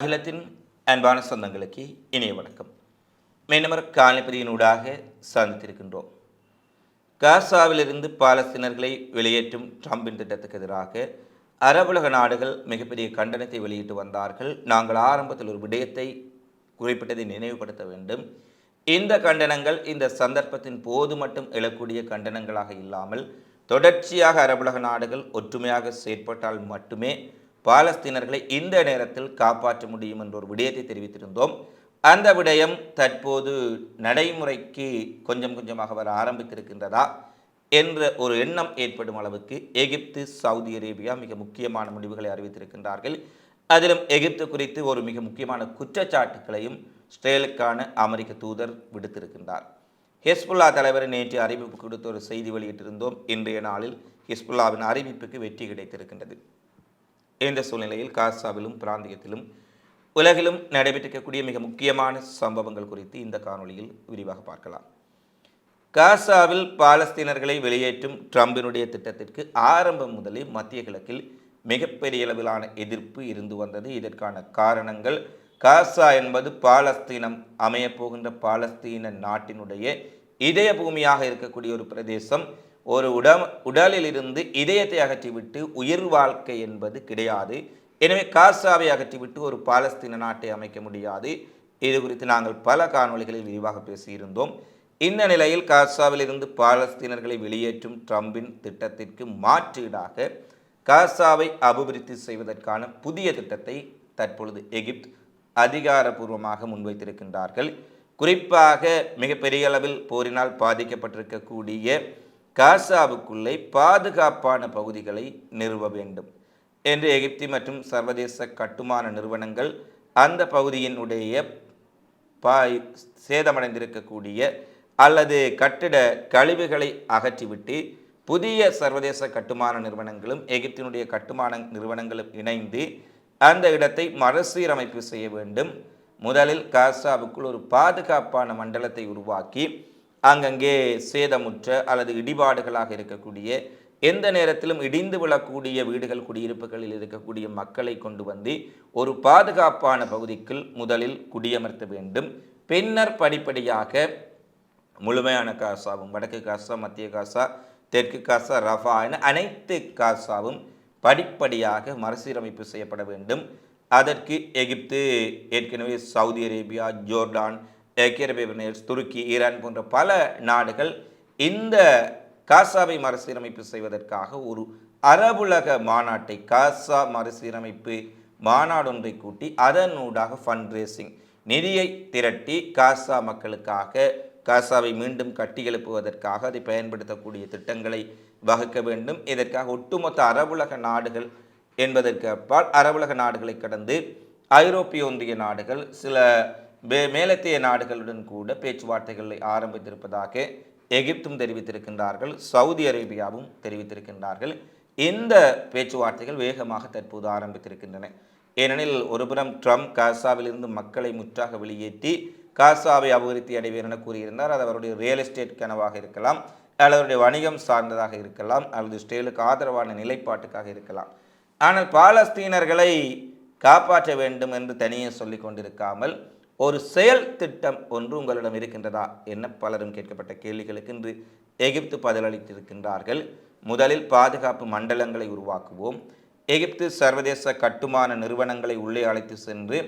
அகிலத்தின் அன்பான சொந்தங்களுக்கு இணைய வணக்கம். மீனவர் காலப்பதியினூடாக சந்தித்திருக்கின்றோம். காசாவிலிருந்து பாலஸ்தீனர்களை வெளியேற்றும் ட்ரம்பின் திட்டத்துக்கு எதிராக அரபுலக நாடுகள் மிகப்பெரிய கண்டனத்தை வெளியிட்டு வந்தார்கள். நாங்கள் ஆரம்பத்தில் ஒரு விடயத்தை குறிப்பிட்டதை நினைவுபடுத்த வேண்டும். இந்த கண்டனங்கள் இந்த சந்தர்ப்பத்தின் போது மட்டும் எழக்கூடிய கண்டனங்களாக இல்லாமல் தொடர்ச்சியாக அரபுலக நாடுகள் ஒற்றுமையாக செயற்பட்டால் மட்டுமே பாலஸ்தீனர்களை இந்த நேரத்தில் காப்பாற்ற முடியும் என்ற ஒரு விடயத்தை தெரிவித்திருந்தோம். அந்த விடயம் தற்போது நடைமுறைக்கு கொஞ்சம் கொஞ்சமாக வர ஆரம்பித்திருக்கின்றதா என்ற ஒரு எண்ணம் ஏற்படும் அளவுக்கு எகிப்து சவுதி அரேபியா மிக முக்கியமான முடிவுகளை அறிவித்திருக்கின்றார்கள். அதிலும் எகிப்து குறித்து ஒரு மிக முக்கியமான குற்றச்சாட்டுகளையும் இஸ்ரேலுக்கான அமெரிக்க தூதர் விடுத்திருக்கின்றார். ஹிஸ்புல்லா தலைவர் நேற்று அறிவிப்பு கொடுத்த ஒரு செய்தி வெளியிட்டிருந்தோம். இன்றைய நாளில் ஹிஸ்புல்லாவின் அறிவிப்புக்கு வெற்றி கிடைத்திருக்கின்றது. இந்த சூழ்நிலையில் காசாவிலும் பிராந்தியத்திலும் உலகிலும் நடைபெற்றிருக்கக்கூடிய மிக முக்கியமான சம்பவங்கள் குறித்து இந்த காணொலியில் விரிவாக பார்க்கலாம். காசாவில் பாலஸ்தீனர்களை வெளியேற்றும் ட்ரம்பினுடைய திட்டத்திற்கு ஆரம்பம் முதலே மத்திய கிழக்கில் மிகப்பெரிய அளவிலான எதிர்ப்பு இருந்து வந்தது. இதற்கான காரணங்கள் காசா என்பது பாலஸ்தீனம் அமையப்போகின்ற பாலஸ்தீன நாட்டினுடைய இதய பூமியாக இருக்கக்கூடிய ஒரு பிரதேசம். ஒரு உட உடலிலிருந்து இதயத்தை அகற்றிவிட்டு உயிர் வாழ்க்கை என்பது கிடையாது. எனவே காசாவை அகற்றிவிட்டு ஒரு பாலஸ்தீன நாட்டை அமைக்க முடியாது. இது குறித்து நாங்கள் பல காணொளிகளில் விரிவாக பேசியிருந்தோம். இந்த நிலையில் காசாவில் இருந்து பாலஸ்தீனர்களை வெளியேற்றும் ட்ரம்பின் திட்டத்திற்கு மாற்றீடாக காசாவை அபிவிருத்தி செய்வதற்கான புதிய திட்டத்தை தற்பொழுது எகிப்த் அதிகாரபூர்வமாக முன்வைத்திருக்கின்றார்கள். குறிப்பாக மிகப்பெரிய அளவில் போரினால் பாதிக்கப்பட்டிருக்கக்கூடிய காசாவுக்குள்ளே பாதுகாப்பான பகுதிகளை நிறுவ வேண்டும். என்று எகிப்தி மற்றும் சர்வதேச கட்டுமான நிறுவனங்கள் அந்த பகுதியினுடைய பாய் சேதமடைந்திருக்கக்கூடிய அல்லது கட்டிட கழிவுகளை அகற்றிவிட்டு புதிய சர்வதேச கட்டுமான நிறுவனங்களும் எகிப்தினுடைய கட்டுமான நிறுவனங்களும் இணைந்து அந்த இடத்தை மறுசீரமைப்பு செய்ய வேண்டும். முதலில் காசாவுக்குள் ஒரு பாதுகாப்பான மண்டலத்தை உருவாக்கி அங்கங்கே சேதமுற்ற அல்லது இடிபாடுகளாக இருக்கக்கூடிய எந்த நேரத்திலும் இடிந்து விழக்கூடிய வீடுகள் குடியிருப்புகளில் இருக்கக்கூடிய மக்களை கொண்டு வந்து ஒரு பாதுகாப்பான பகுதிக்குள் முதலில் குடியமர்த்த வேண்டும். பின்னர் படிப்படியாக முழுமையான காசாவும் வடக்கு காசா மத்திய காசா தெற்கு காசா ரஃபா என அனைத்து காசாவும் படிப்படியாக மறுசீரமைப்பு செய்யப்பட வேண்டும். அதற்கு எகிப்து ஏற்கனவே சவுதி அரேபியா ஜோர்டான் ஐக்கிய அரபு எமிரேட்ஸ் துருக்கி ஈரான் போன்ற பல நாடுகள் இந்த காசாவை மறுசீரமைப்பு செய்வதற்காக ஒரு அரபுலக மாநாட்டை காசா மறுசீரமைப்பு மாநாடொன்றை கூட்டி அதனூடாக ஃபண்ட் ரேசிங் நிதியை திரட்டி காசா மக்களுக்காக காசாவை மீண்டும் கட்டி எழுப்புவதற்காக அதை பயன்படுத்தக்கூடிய திட்டங்களை வகுக்க வேண்டும். இதற்காக ஒட்டுமொத்த அரபுலக நாடுகள் என்பதற்கு அப்பால் அரபுலக நாடுகளை கடந்து ஐரோப்பிய ஒன்றிய நாடுகள் சில மேலத்திய நாடுகளுடன் கூட பேச்சுவார்த்தைகளை ஆரம்பித்திருப்பதாக எகிப்தும் தெரிவித்திருக்கின்றார்கள் சவுதி அரேபியாவும் தெரிவித்திருக்கின்றார்கள். இந்த பேச்சுவார்த்தைகள் வேகமாக தற்போது ஆரம்பித்திருக்கின்றன. ஏனெனில் ஒருபுறம் ட்ரம்ப் காசாவிலிருந்து மக்களை முற்றாக வெளியேற்றி காசாவை அபிவிருத்தி அடைவேன் என கூறியிருந்தார். அது அவருடைய ரியல் எஸ்டேட் கனவாக இருக்கலாம் அல்லது அவருடைய வணிகம் சார்ந்ததாக இருக்கலாம் அல்லது இஸ்ரேலுக்கு ஆதரவான நிலைப்பாட்டுக்காக இருக்கலாம். ஆனால் பாலஸ்தீனர்களை காப்பாற்ற வேண்டும் என்று தனியே சொல்லிக் கொண்டிருக்காமல் ஒரு செயல் திட்டம் ஒன்று உங்களிடம் இருக்கின்றதா? என்ன பலரும் கேட்கப்பட்ட கேள்விகளுக்கு இன்று எகிப்து பதிலளித்திருக்கின்றார்கள். முதலில் பாதுகாப்பு மண்டலங்களை உருவாக்குவோம். எகிப்து சர்வதேச கட்டுமான நிறுவனங்களை உள்ளே அழைத்து சென்று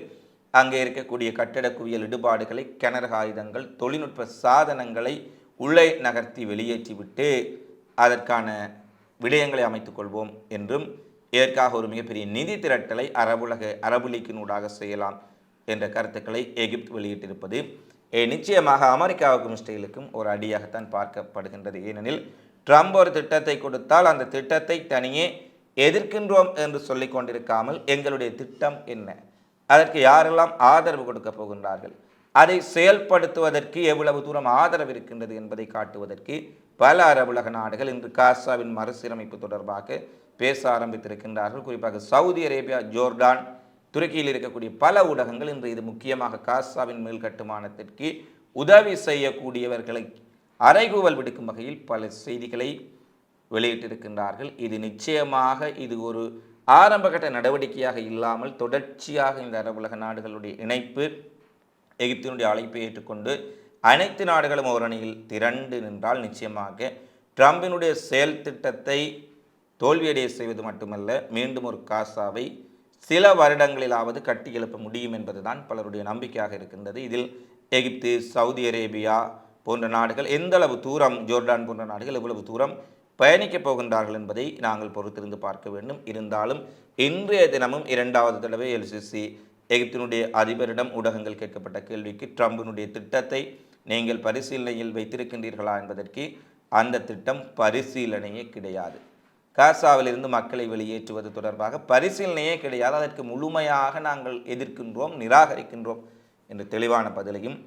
அங்கே இருக்கக்கூடிய கட்டட குவியல் இடுபாடுகளை கிணறு ஆயுதங்கள் தொழில்நுட்ப சாதனங்களை உள்ளே நகர்த்தி வெளியேற்றிவிட்டு அதற்கான விடயங்களை அமைத்துக் கொள்வோம் என்றும் இதற்காக ஒரு மிகப்பெரிய நிதி திரட்டலை அரபுலக அரபு லீக்கினூடாக செய்யலாம் என்ற கருத்துக்களை எகிப்து வெளியிட்டிருப்பது. நிச்சயமாக அமெரிக்காவுக்கும் இஸ்ரேலுக்கும் ஒரு அடியாகத்தான் பார்க்கப்படுகின்றது. ஏனெனில் ட்ரம்ப் ஒரு திட்டத்தை கொடுத்தால் அந்த திட்டத்தை தனியே எதிர்க்கின்றோம் என்று சொல்லி கொண்டிருக்காமல் எங்களுடைய திட்டம் என்ன? அதற்கு யாரெல்லாம் ஆதரவு கொடுக்க போகின்றார்கள்? அதை செயல்படுத்துவதற்கு எவ்வளவு தூரம் ஆதரவு இருக்கின்றது என்பதை காட்டுவதற்கு பல அரபுலக நாடுகள் இன்று காசாவின் மறுசீரமைப்பு தொடர்பாக பேச ஆரம்பித்திருக்கின்றார்கள். குறிப்பாக சவுதி அரேபியா ஜோர்டான் துருக்கியில் இருக்கக்கூடிய பல ஊடகங்கள் இன்று இது முக்கியமாக காசாவின் மேல் கட்டுமானத்திற்கு உதவி செய்யக்கூடியவர்களை அறைகூவல் விடுக்கும் வகையில் பல செய்திகளை வெளியிட்டிருக்கின்றார்கள். இது நிச்சயமாக இது ஒரு ஆரம்பகட்ட நடவடிக்கையாக இல்லாமல் தொடர்ச்சியாக இந்த அரபுலக நாடுகளுடைய இணைப்பு எகிப்தினுடைய அழைப்பை ஏற்றுக்கொண்டு அனைத்து நாடுகளும் ஓரணியில் திரண்டு நின்றால் நிச்சயமாக ட்ரம்பினுடைய செயல் திட்டத்தை தோல்வியடைய செய்வது மட்டுமல்ல மீண்டும் ஒரு காசாவை சில வருடங்களிலாவது கட்டி எழுப்ப முடியும் என்பதுதான் பலருடைய நம்பிக்கையாக இருக்கின்றது. இதில் எகிப்து சவுதி அரேபியா போன்ற நாடுகள் எந்த அளவு தூரம் ஜோர்டான் போன்ற நாடுகள் எவ்வளவு தூரம் பயணிக்கப் போகின்றார்கள் என்பதை நாங்கள் பொறுத்திருந்து பார்க்க வேண்டும். இருந்தாலும் இன்றைய தினமும் இரண்டாவது தடவை எல்சிசி எகிப்தினுடைய அதிபரிடம் ஊடகங்கள் கேட்கப்பட்ட கேள்விக்கு ட்ரம்பினுடைய திட்டத்தை நீங்கள் பரிசீலனையில் வைத்திருக்கின்றீர்களா என்பதற்கு அந்த திட்டம் பரிசீலனையே கிடையாது. காசாவிலிருந்து மக்களை வெளியேற்றுவது தொடர்பாக பரிசீலனையே கிடையாது. அதற்கு முழுமையாக நாங்கள் எதிர்க்கின்றோம் நிராகரிக்கின்றோம் என்ற தெளிவான பதிலையும்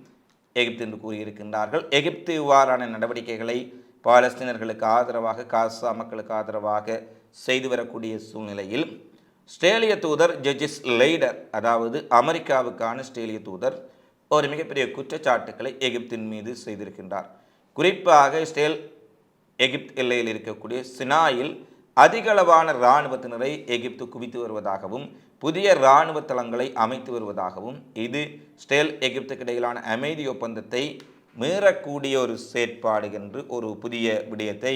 எகிப்து என்று கூறியிருக்கின்றார்கள். எகிப்து இவ்வாறான நடவடிக்கைகளை பாலஸ்தீனர்களுக்கு ஆதரவாக காசா மக்களுக்கு ஆதரவாக செய்து வரக்கூடிய சூழ்நிலையில் ஸ்ட்ரேலிய தூதர் ஜெஜிஸ் லெய்டர் அதாவது அமெரிக்காவுக்கான ஸ்ட்ரேலிய தூதர் ஒரு மிகப்பெரிய குற்றச்சாட்டுக்களை எகிப்தின் மீது செய்திருக்கின்றார். குறிப்பாக ஸ்டேல் எகிப்து எல்லையில் இருக்கக்கூடிய சினாயில் அதிகளவான இராணுவத்தினரை எகிப்து குவித்து வருவதாகவும் புதிய இராணுவ தளங்களை அமைத்து வருவதாகவும் இது ஸ்டேல் எகிப்துக்கு இடையிலான அமைதி ஒப்பந்தத்தை மீறக்கூடிய ஒரு செயற்பாடு என்று ஒரு புதிய விடயத்தை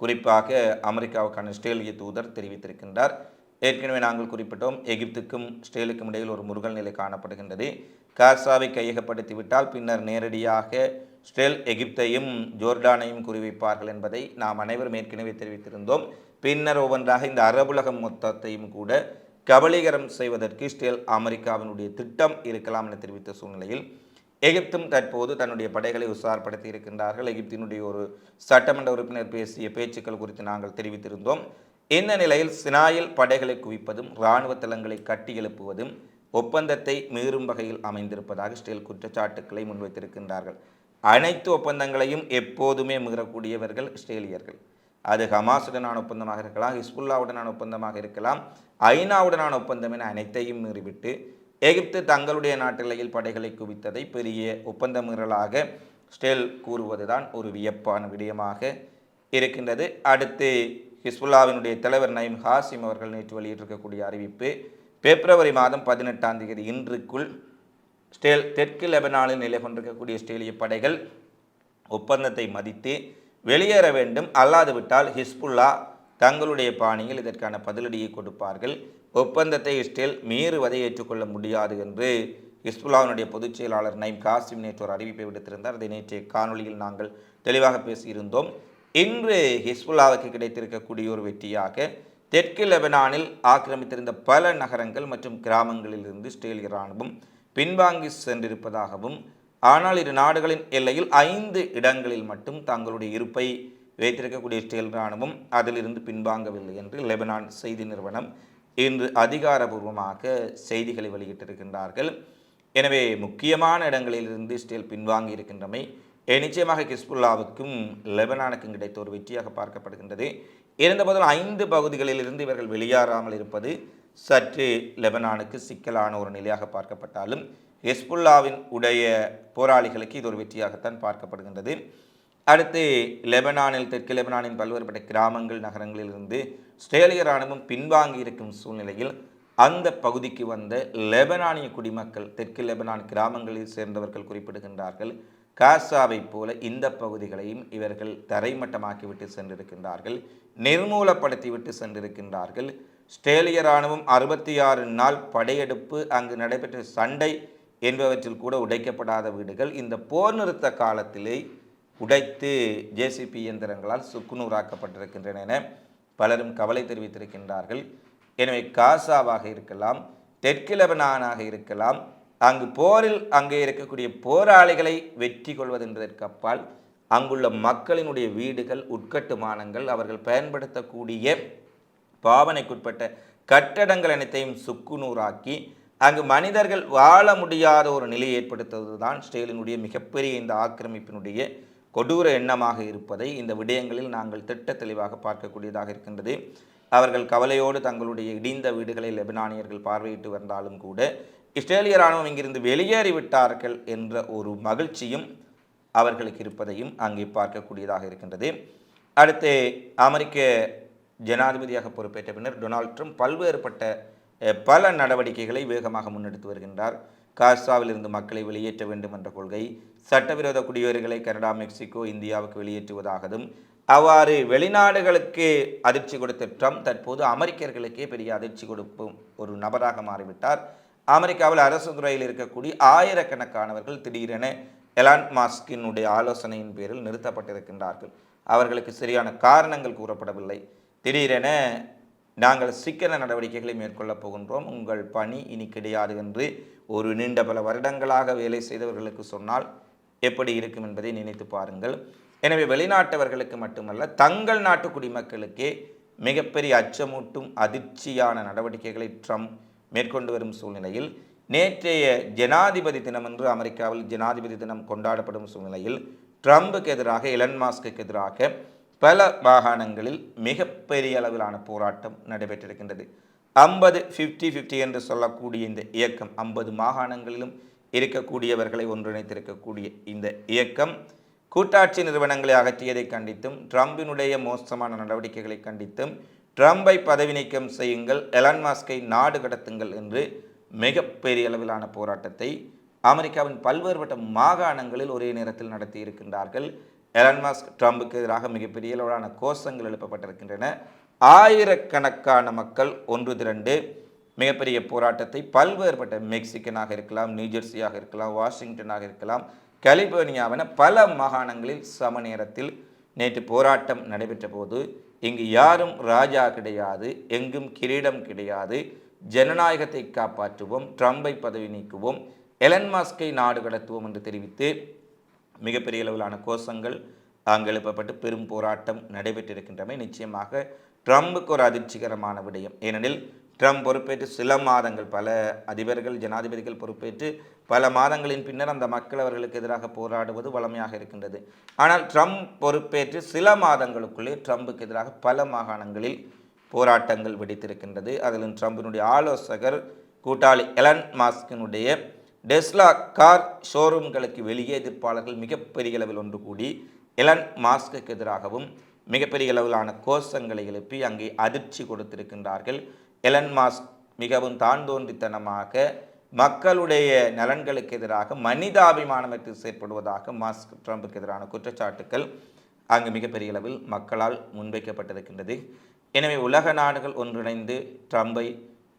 குறிப்பாக அமெரிக்காவுக்கான ஸ்டேலிய தூதர் தெரிவித்திருக்கின்றார். ஏற்கனவே நாங்கள் குறிப்பிட்டோம் எகிப்துக்கும் ஸ்டேலுக்கும் இடையில் ஒரு முருகல் நிலை காணப்படுகின்றது. காசாவை கையகப்படுத்திவிட்டால் பின்னர் நேரடியாக ஸ்டெல் எகிப்தையும் ஜோர்டானையும் குறிவைப்பார்கள் என்பதை நாம் அனைவரும் ஏற்கனவே தெரிவித்திருந்தோம். பின்னர் ஒவ்வொன்றாக இந்த அரபுலகம் மொத்தத்தையும் கூட கபலீகரம் செய்வதற்கு ஸ்டெல் அமெரிக்காவினுடைய திட்டம் இருக்கலாம் என தெரிவித்த சூழ்நிலையில் எகிப்தும் தற்போது தன்னுடைய படைகளை உசார்படுத்தி இருக்கின்றார்கள். எகிப்தினுடைய ஒரு சட்டமன்ற உறுப்பினர் பேசிய பேச்சுக்கள் குறித்து நாங்கள் தெரிவித்திருந்தோம். இந்த நிலையில் சினாயில் படைகளை குவிப்பதும் இராணுவ தளங்களை கட்டி எழுப்புவதும் ஒப்பந்தத்தை மீறும் வகையில் அமைந்திருப்பதாக ஸ்டெல் குற்றச்சாட்டுக்களை முன்வைத்திருக்கின்றார்கள். அனைத்து ஒப்பந்தங்களையும் எப்போதுமே மிகக்கூடியவர்கள் இஸ்ரேலியர்கள். அது ஹமாஸுடனான ஒப்பந்தமாக இருக்கலாம் ஹிஸ்புல்லாவுடனான ஒப்பந்தமாக இருக்கலாம் ஐநாவுடனான ஒப்பந்தம் என அனைத்தையும் மீறிவிட்டு எகிப்து தங்களுடைய நாட்டிலையில் படைகளை குவித்ததை பெரிய ஒப்பந்த மீறலாக ஸ்டேல் கூறுவதுதான் ஒரு வியப்பான விடயமாக இருக்கின்றது. அடுத்து ஹிஸ்புல்லாவினுடைய தலைவர் நயீம் ஹாசிம் அவர்கள் நேற்று வெளியிட்டிருக்கக்கூடிய அறிவிப்பு பிப்ரவரி மாதம் பதினெட்டாம் தேதி இன்றுக்குள் ஸ்டேல் தெற்கு லெபனானில் நிலை கொண்டிருக்கக்கூடிய ஸ்டேலிய படைகள் ஒப்பந்தத்தை மதித்து வெளியேற வேண்டும். அல்லாது விட்டால் ஹிஸ்புல்லா தங்களுடைய பாணியில் இதற்கான பதிலடியை கொடுப்பார்கள். ஒப்பந்தத்தை இஸ்ரேல் மீறுவதை ஏற்றுக்கொள்ள முடியாது என்று ஹிஸ்புல்லாவினுடைய பொதுச் செயலாளர் நைம் காசிம் நேற்று ஒரு அறிவிப்பை விடுத்திருந்தார். அதை நேற்றைய காணொளியில் நாங்கள் தெளிவாக பேசியிருந்தோம். இன்று ஹிஸ்புல்லாவுக்கு கிடைத்திருக்கக்கூடிய ஒரு வெற்றியாக தெற்கு லெபனானில் ஆக்கிரமித்திருந்த பல நகரங்கள் மற்றும் கிராமங்களிலிருந்து இஸ்ரேலிய இராணுவம் பின்வாங்கி சென்றிருப்பதாகவும் ஆனால் இரு நாடுகளின் எல்லையில் ஐந்து இடங்களில் மட்டும் தங்களுடைய இருப்பை வைத்திருக்கக்கூடிய இஸ்ரேல் இராணுவம் அதிலிருந்து பின்வாங்கவில்லை என்று லெபனான் செய்தி நிறுவனம் இன்று அதிகாரபூர்வமாக செய்திகளை வெளியிட்டிருக்கின்றார்கள். எனவே முக்கியமான இடங்களிலிருந்து இஸ்ரேல் பின்வாங்கி இருக்கின்றமை நிச்சயமாக கிஸ்புல்லாவுக்கும் லெபனானுக்கும் கிடைத்த ஒரு வெற்றியாக பார்க்கப்படுகின்றது. இருந்தபோதும் ஐந்து பகுதிகளிலிருந்து இவர்கள் வெளியேறாமல் இருப்பது சற்று லெபனானுக்கு சிக்கலான ஒரு நிலையாக பார்க்கப்பட்டாலும் ஹெஸ்புல்லாவின் உடைய போராளிகளுக்கு இது ஒரு வெற்றியாகத்தான் பார்க்கப்படுகின்றது. அடுத்து லெபனானில் தெற்கு லெபனானின் பல்வேறுபட்ட கிராமங்கள் நகரங்களிலிருந்து ஸ்ட்ரேலிய இராணுவம் பின்வாங்கி இருக்கும் சூழ்நிலையில் அந்த பகுதிக்கு வந்த லெபனானிய குடிமக்கள் தெற்கு லெபனான் கிராமங்களில் சேர்ந்தவர்கள் குறிப்பிடுகின்றார்கள் காசாவைப் போல இந்த பகுதிகளையும் இவர்கள் தரைமட்டமாக்கிவிட்டு சென்றிருக்கின்றார்கள் நிர்மூலப்படுத்திவிட்டு சென்றிருக்கின்றார்கள். ஸ்ட்ரேலிய இராணுவம் அறுபத்தி ஆறு நாள் படையெடுப்பு அங்கு நடைபெற்ற சண்டை என்பவற்றில் கூட உடைக்கப்படாத வீடுகள். இந்த போர் நிறுத்த காலத்திலே உடைத்து ஜேசிபி இயந்திரங்களால் சுக்குநூறாக்கப்பட்டிருக்கின்றன என பலரும் கவலை தெரிவித்திருக்கின்றார்கள். எனவே காசாவாக இருக்கலாம் தெற்கு லெபனானாக இருக்கலாம் அங்கு போரில் அங்கே இருக்கக்கூடிய போராளிகளை வெற்றி கொள்வதென்பதற்கு அப்பால் அங்குள்ள மக்களினுடைய வீடுகள் உட்கட்டுமானங்கள் அவர்கள் பயன்படுத்தக்கூடிய பாவனைக்குட்பட்ட கட்டடங்கள் அனைத்தையும் சுக்குநூறாக்கி அங்கு மனிதர்கள் வாழ முடியாத ஒரு நிலையை ஏற்படுத்துவது தான் ஸ்டேலினுடைய மிகப்பெரிய இந்த ஆக்கிரமிப்பினுடைய கொடூர எண்ணமாக இருப்பதை இந்த விடயங்களில் நாங்கள் திட்ட தெளிவாக பார்க்கக்கூடியதாக இருக்கின்றது. அவர்கள் கவலையோடு தங்களுடைய இடிந்த வீடுகளை லெபனானியர்கள் பார்வையிட்டு வந்தாலும் கூட இஸ்ரேலிய இராணுவம் இங்கிருந்து வெளியேறிவிட்டார்கள் என்ற ஒரு மகிழ்ச்சியும் அவர்களுக்கு இருப்பதையும் அங்கே பார்க்கக்கூடியதாக இருக்கின்றது. அடுத்து அமெரிக்க ஜனாதிபதியாக பொறுப்பேற்ற பின்னர் டொனால்ட் ட்ரம்ப் பல்வேறுபட்ட பல நடவடிக்கைகளை வேகமாக முன்னெடுத்து வருகின்றார். காசாவிலிருந்து மக்களை வெளியேற்ற வேண்டும் என்ற கொள்கை சட்டவிரோத குடியேறுகளை கனடா மெக்சிகோ இந்தியாவுக்கு வெளியேற்றுவதாகவும் அவ்வாறு வெளிநாடுகளுக்கு அதிர்ச்சி கொடுத்த ட்ரம்ப் தற்போது அமெரிக்கர்களுக்கே பெரிய அதிர்ச்சி கொடுக்கும் ஒரு நபராக மாறிவிட்டார். அமெரிக்காவில் அரசு துறையில் இருக்கக்கூடிய ஆயிரக்கணக்கானவர்கள் திடீரென எலான் மாஸ்கினுடைய ஆலோசனையின் பேரில் நிறுத்தப்பட்டிருக்கின்றார்கள். அவர்களுக்கு சரியான காரணங்கள் கூறப்படவில்லை. திடீரென நாங்கள் சிக்கன நடவடிக்கைகளை மேற்கொள்ளப் போகின்றோம். உங்கள் பணி இனி கிடையாது என்று ஒரு நீண்ட பல வருடங்களாக வேலை செய்தவர்களுக்கு சொன்னால் எப்படி இருக்கும் என்பதை நினைத்து பாருங்கள். எனவே வெளிநாட்டவர்களுக்கு மட்டுமல்ல தங்கள் நாட்டு குடிமக்களுக்கே மிகப்பெரிய அச்சமூட்டும் அதிர்ச்சியான நடவடிக்கைகளை ட்ரம்ப் மேற்கொண்டு வரும் சூழ்நிலையில் நேற்றைய ஜனாதிபதி தினம் என்று அமெரிக்காவில் ஜனாதிபதி தினம் கொண்டாடப்படும் சூழ்நிலையில் ட்ரம்புக்கு எதிராக எலன் மாஸ்க்கு எதிராக பல மாகாணங்களில் மிகப்பெரிய அளவிலான போராட்டம் நடைபெற்றிருக்கின்றது. ஐம்பது ஃபிஃப்டி ஃபிஃப்டி என்று சொல்லக்கூடிய இந்த இயக்கம் ஐம்பது மாகாணங்களிலும் இருக்கக்கூடியவர்களை ஒன்றிணைத்திருக்கக்கூடிய இந்த இயக்கம் கூட்டாட்சி நிறுவனங்களை அகற்றியதை கண்டித்தும் ட்ரம்பினுடைய மோசமான நடவடிக்கைகளை கண்டித்தும் ட்ரம்பை பதவி நீக்கம் செய்யுங்கள் எலான் மாஸ்கை நாடு கடத்துங்கள் என்று மிகப்பெரிய அளவிலான போராட்டத்தை அமெரிக்காவின் பல்வேறுபட்ட மாகாணங்களில் ஒரே நேரத்தில் நடத்தி இருக்கின்றார்கள் எலன்மாஸ்க் ட்ரம்புக்கு எதிராக மிகப்பெரிய அளவிலான கோஷங்கள் எழுப்பப்பட்டிருக்கின்றன. ஆயிரக்கணக்கான மக்கள் ஒன்று திரண்டு மிகப்பெரிய போராட்டத்தை பல்வேறுபட்ட மெக்சிகனாக இருக்கலாம் நியூஜெர்சியாக இருக்கலாம் வாஷிங்டனாக இருக்கலாம் கலிபோர்னியாவென பல மாகாணங்களில் சம நேரத்தில் நேற்று போராட்டம் நடைபெற்ற போது இங்கு யாரும் ராஜா கிடையாது எங்கும் கிரீடம் கிடையாது ஜனநாயகத்தை காப்பாற்றுவோம் ட்ரம்பை பதவி நீக்குவோம் எலன்மாஸ்கை நாடு கடத்துவோம் என்று தெரிவித்து மிகப்பெரிய அளவிலான கோஷங்கள் அங்கு எழுப்பப்பட்டு பெரும் போராட்டம் நடைபெற்றிருக்கின்றமை நிச்சயமாக ட்ரம்புக்கு ஒரு அதிர்ச்சிகரமான விடயம். ஏனெனில் ட்ரம்ப் பொறுப்பேற்று சில மாதங்கள் பல அதிபர்கள் ஜனாதிபதிகள் பொறுப்பேற்று பல மாதங்களின் பின்னர் அந்த மக்கள் அவர்களுக்கு எதிராக போராடுவது வளமையாக இருக்கின்றது. ஆனால் ட்ரம்ப் பொறுப்பேற்று சில மாதங்களுக்குள்ளே ட்ரம்புக்கு எதிராக பல மாகாணங்களில் போராட்டங்கள் வெடித்திருக்கின்றது. அதிலும் ட்ரம்பினுடைய ஆலோசகர் கூட்டாளி எலன் மாஸ்கினுடைய டெஸ்லா கார் ஷோரூம்களுக்கு வெளியே எதிர்ப்பாளர்கள் மிகப்பெரிய அளவில் ஒன்று கூடி எலன் மாஸ்க்கு எதிராகவும் மிகப்பெரிய அளவிலான கோஷங்களை எழுப்பி அங்கே அதிர்ச்சி கொடுத்திருக்கின்றார்கள். எலன் மாஸ்க் மிகவும் தான்தோன்றித்தனமாக மக்களுடைய நலன்களுக்கு எதிராக மனிதாபிமானமற்று செயற்படுவதாக மாஸ்க் ட்ரம்புக்கு எதிரான குற்றச்சாட்டுக்கள் அங்கு மிகப்பெரிய அளவில் மக்களால் முன்வைக்கப்பட்டிருக்கின்றது. எனவே உலக நாடுகள் ஒன்றிணைந்து ட்ரம்பை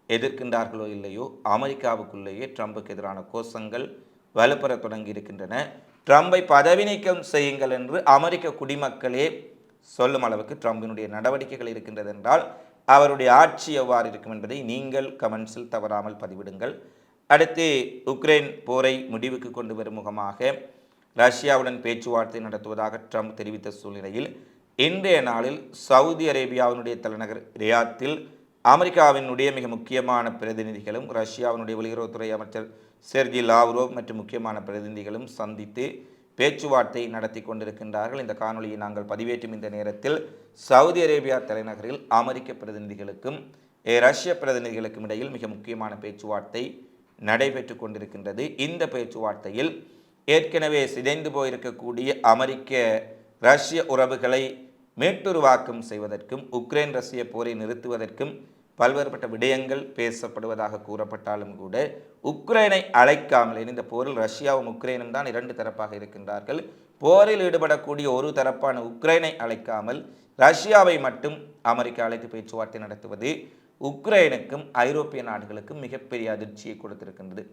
எதிர்க்கின்றார்களோ இல்லையோ அமெரிக்காவுக்குள்ளேயே ட்ரம்புக்கு எதிரான கோஷங்கள் வலுப்பெற தொடங்கி இருக்கின்றன ட்ரம்பை பதவி நீக்கம் செய்யுங்கள் என்று அமெரிக்க குடிமக்களே சொல்லும் அளவுக்கு ட்ரம்பினுடைய நடவடிக்கைகள் இருக்கின்றது என்றால் அவருடைய ஆட்சி எவ்வாறு இருக்கும் என்பதை நீங்கள் கமெண்ட்ஸில் தவறாமல் பதிவிடுங்கள். அடுத்து உக்ரைன் போரை முடிவுக்கு கொண்டு வரும் முகமாக ரஷ்யாவுடன் பேச்சுவார்த்தை நடத்துவதாக ட்ரம்ப் தெரிவித்த சூழ்நிலையில் இன்றைய நாளில் சவுதி அரேபியாவினுடைய தலைநகர் ரியாத்தில் அமெரிக்காவினுடைய மிக முக்கியமான பிரதிநிதிகளும் ரஷ்யாவினுடைய வெளியுறவுத்துறை அமைச்சர் செர்ஜி லாவ்ரோவ் மற்றும் முக்கியமான பிரதிநிதிகளும் சந்தித்து பேச்சுவார்த்தை நடத்தி கொண்டிருக்கின்றார்கள். இந்த காணொளியை நாங்கள் பதிவேற்றும் இந்த நேரத்தில் சவுதி அரேபியா தலைநகரில் அமெரிக்க பிரதிநிதிகளுக்கும் ரஷ்ய பிரதிநிதிகளுக்கும் இடையில் மிக முக்கியமான பேச்சுவார்த்தை நடைபெற்று கொண்டிருக்கின்றது. இந்த பேச்சுவார்த்தையில் ஏற்கனவே சிதைந்து போயிருக்கக்கூடிய அமெரிக்க ரஷ்ய உறவுகளை மேட்டுருவாக்கம் செய்வதற்கும் உக்ரைன் ரஷ்ய போரை நிறுத்துவதற்கும் பல்வேறுபட்ட விடயங்கள் பேசப்படுவதாக கூறப்பட்டாலும் கூட உக்ரைனை அழைக்காமல் இந்த போரில் ரஷ்யாவும் உக்ரைனும் தான் இரண்டு தரப்பாக இருக்கின்றார்கள். போரில் ஈடுபடக்கூடிய ஒரு தரப்பான உக்ரைனை அழைக்காமல் ரஷ்யாவை மட்டும் அமெரிக்கா அழைத்து பேச்சுவார்த்தை நடத்துவது உக்ரைனுக்கும் ஐரோப்பிய நாடுகளுக்கும் மிகப்பெரிய அதிர்ச்சியை கொடுத்திருக்கின்றது.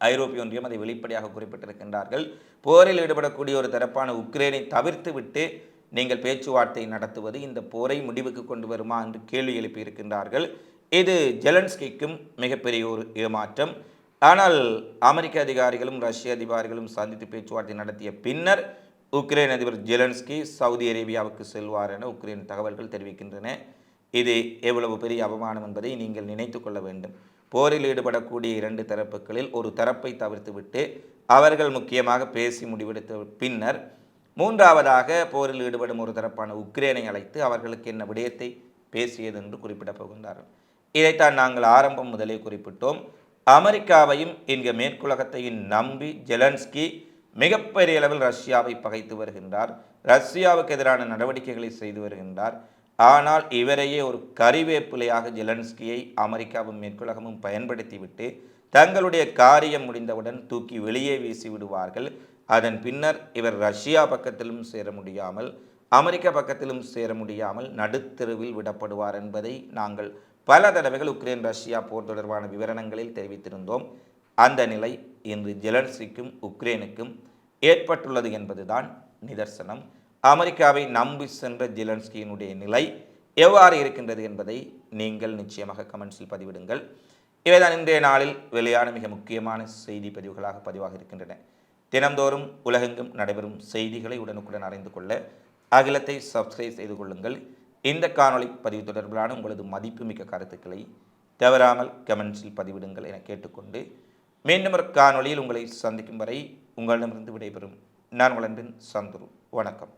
ஐரோப்பிய ஒன்றியம் அதை வெளிப்படையாக குறிப்பிட்டிருக்கின்றார்கள். போரில் ஈடுபடக்கூடிய ஒரு தரப்பான உக்ரைனை தவிர்த்து விட்டு நீங்கள் பேச்சுவார்த்தை நடத்துவது இந்த போரை முடிவுக்கு கொண்டு வருமா என்று கேள்வி எழுப்பியிருக்கின்றார்கள். இது ஜெலன்ஸ்கிக்கும் மிகப்பெரிய ஒரு ஏமாற்றம். ஆனால் அமெரிக்க அதிகாரிகளும் ரஷ்ய அதிகாரிகளும் சந்தித்து பேச்சுவார்த்தை நடத்திய பின்னர் உக்ரைன் அதிபர் ஜெலன்ஸ்கி சவுதி அரேபியாவுக்கு செல்வார் என உக்ரைன் தகவல்கள் தெரிவிக்கின்றன. இது எவ்வளவு பெரிய அவமானம் என்பதை நீங்கள் நினைத்து கொள்ள வேண்டும். போரில் ஈடுபடக்கூடிய இரண்டு தரப்புகளில் ஒரு தரப்பை தவிர்த்துவிட்டு அவர்கள் முக்கியமாக பேசி முடிவெடுத்த பின்னர் மூன்றாவதாக போரில் ஈடுபடும் ஒரு தரப்பான உக்ரைனை அழைத்து அவர்களுக்கு என்ன விடயத்தை பேசியது என்று குறிப்பிடப் போகின்றார்கள். இதைத்தான் நாங்கள் ஆரம்பம் முதலே குறிப்பிட்டோம். அமெரிக்காவையும் இங்கு மேற்குலகத்தையும் நம்பி ஜெலன்ஸ்கி மிகப்பெரிய அளவில் ரஷ்யாவை பகைத்து வருகின்றார். ரஷ்யாவுக்கு எதிரான நடவடிக்கைகளை செய்து வருகின்றார். ஆனால் இவரையே ஒரு கறிவேப்பிலையாக ஜெலன்ஸ்கியை அமெரிக்காவும் மேற்குலகமும் பயன்படுத்திவிட்டு தங்களுடைய காரியம் முடிந்தவுடன் தூக்கி வெளியே வீசி விடுவார்கள். அதன் பின்னர் இவர் ரஷ்யா பக்கத்திலும் சேர முடியாமல் அமெரிக்க பக்கத்திலும் சேர முடியாமல் நடுத்தெருவில் விடப்படுவார் என்பதை நாங்கள் பல தடவைகள் உக்ரைன் ரஷ்யா போர் தொடர்பான விவரணங்களில் தெரிவித்திருந்தோம். அந்த நிலை இன்று ஜெலன்ஸ்கிக்கும் உக்ரைனுக்கும் ஏற்பட்டுள்ளது என்பதுதான் நிதர்சனம். அமெரிக்காவை நம்பி சென்ற ஜெலன்ஸ்கியினுடைய நிலை எவ்வாறு இருக்கின்றது என்பதை நீங்கள் நிச்சயமாக கமெண்ட்ஸில் பதிவிடுங்கள். இவைதான் இன்றைய நாளில் வெளியான மிக முக்கியமான செய்தி பதிவுகளாக பதிவாக இருக்கின்றன. தினந்தோறும் உலகெங்கும் நடைபெறும் செய்திகளை உடனுக்குடன் அறிந்து கொள்ள அகிலத்தை சப்ஸ்கிரைப் செய்து கொள்ளுங்கள். இந்த காணொளி பதிவு தொடர்பிலான உங்களது மதிப்புமிக்க கருத்துக்களை தவறாமல் கமெண்ட்ஸில் பதிவிடுங்கள் என கேட்டுக்கொண்டு மீண்டும் ஒரு காணொளியில் உங்களை சந்திக்கும் வரை உங்களிடமிருந்து விடைபெறும். நான் வளர்ந்தேன் சந்துரு. வணக்கம்.